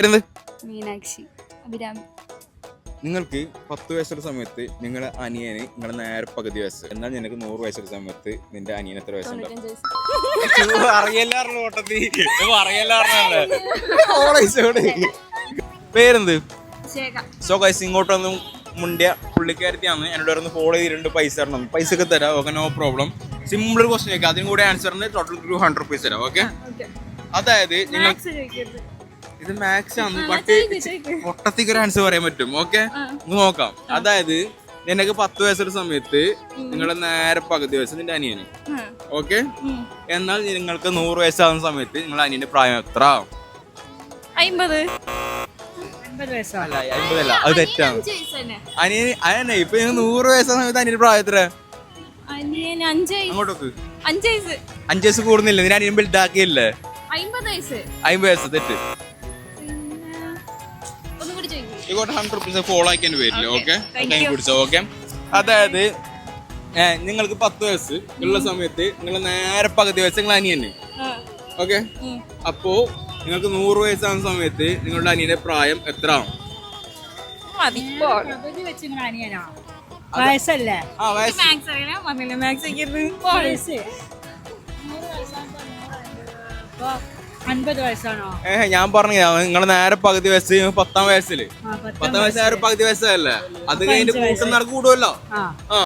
വരുന്നത് മീനാക്ഷി അഭിരാമി നിങ്ങൾക്ക് പത്ത് വയസ്സുള്ള സമയത്ത് നിങ്ങളെ അനിയന് നിങ്ങളെ നേരെ പകുതി വയസ്സ്. എന്നാൽ നിനക്ക് നൂറ് വയസ്സുള്ള സമയത്ത് നിന്റെ അനിയൻ എത്ര വയസ്സുണ്ടാവും തൊണ്ണൂറ്റഞ്ച് വയസ്സ്. അറിയല്ലാറുള്ള ഓട്ടത്തിൽ. അറിയല്ലാറുള്ള പേരെന്ത്? സോ ഗൈസ് ഇങ്ങോട്ടൊന്നും മുണ്ടിയ പുള്ളിക്കാരത്തിയാണ്. എന്നോട് ഒന്ന് ഫോളോ ചെയ്തിട്ടുണ്ട് പൈസ തരണം. പൈസ ഒക്കെ തരാം okay no problem simple question ചോദിക്കാം അതിനും കൂടെ ആൻസറിന് ടോട്ടൽ ടു ഹൺഡ്രഡ് റുപ്പീസ് തരാം ഓക്കെ? അതായത് നിങ്ങൾ ഇത് മാത്സ് ആണ്. പട്ടി. പൊട്ടത്തിക്ക് ഒരു ആൻസർ പറയാൻ പറ്റും. ഓക്കെ. നോക്കാം. അതായത് നിനക്ക് പത്ത് വയസ്സുള്ള സമയത്ത് നിങ്ങളുടെ നേരെ പകുതി വയസ്സ് നിന്റെ അനിയന്. ഓക്കെ എന്നാൽ നിങ്ങൾക്ക് നൂറ് വയസ്സാകുന്ന സമയത്ത് നിങ്ങളുടെ അനിയന്റെ പ്രായം എത്ര? അമ്പത് അല്ല അമ്പതല്ല അത് തെറ്റാണ്. അനിയൻ അതന്നെ ഇപ്പൊ നിങ്ങൾ നൂറ് വയസ്സാകുന്ന സമയത്ത് അനിയന്റെ പ്രായം എത്ര? അനിയൻ അഞ്ച് വയസ്സ്. അങ്ങോട്ടൊക്കെ അഞ്ച് വയസ്സ്. കൂടുന്നില്ല. നിന്റെ അനിയൻ വലുതാക്കിയില്ലേ? അമ്പത് വയസ്സ്. അമ്പത് വയസ്സ്. തെറ്റ്. ഇങ്ങോട്ട് ഹൺഡ്രഡ് റുപ്പീസ് ഫോളോ ആക്കിയതിന് പേരില്ല ഓക്കെ ടൈം കൈ you. പിടിച്ചോ ഓക്കെ അതായത് നിങ്ങൾക്ക് പത്ത് വയസ്സ് ഉള്ള സമയത്ത് നിങ്ങൾ നേരെ പകുതി വയസ്സ് നിങ്ങൾ അനിയന്നെ ഓക്കെ അപ്പോ നിങ്ങൾക്ക് നൂറ് വയസ്സാകുന്ന സമയത്ത് നിങ്ങളുടെ അനിയന്റെ പ്രായം എത്ര ആവും വയസ്സല്ലേ? മാത്സ് അൻപത് വയസ്സാണോ? ഏ ഞാൻ പറഞ്ഞു നിങ്ങളെ നേരെ പകുതി വയസ്സ് പത്താം വയസ്സിൽ. പത്താം വയസ്സ് നേരെ പകുതി വയസ്സല്ലേ? അത് കഴിഞ്ഞിട്ട്. കൂട്ടുന്ന കൂടുമല്ലോ ആ.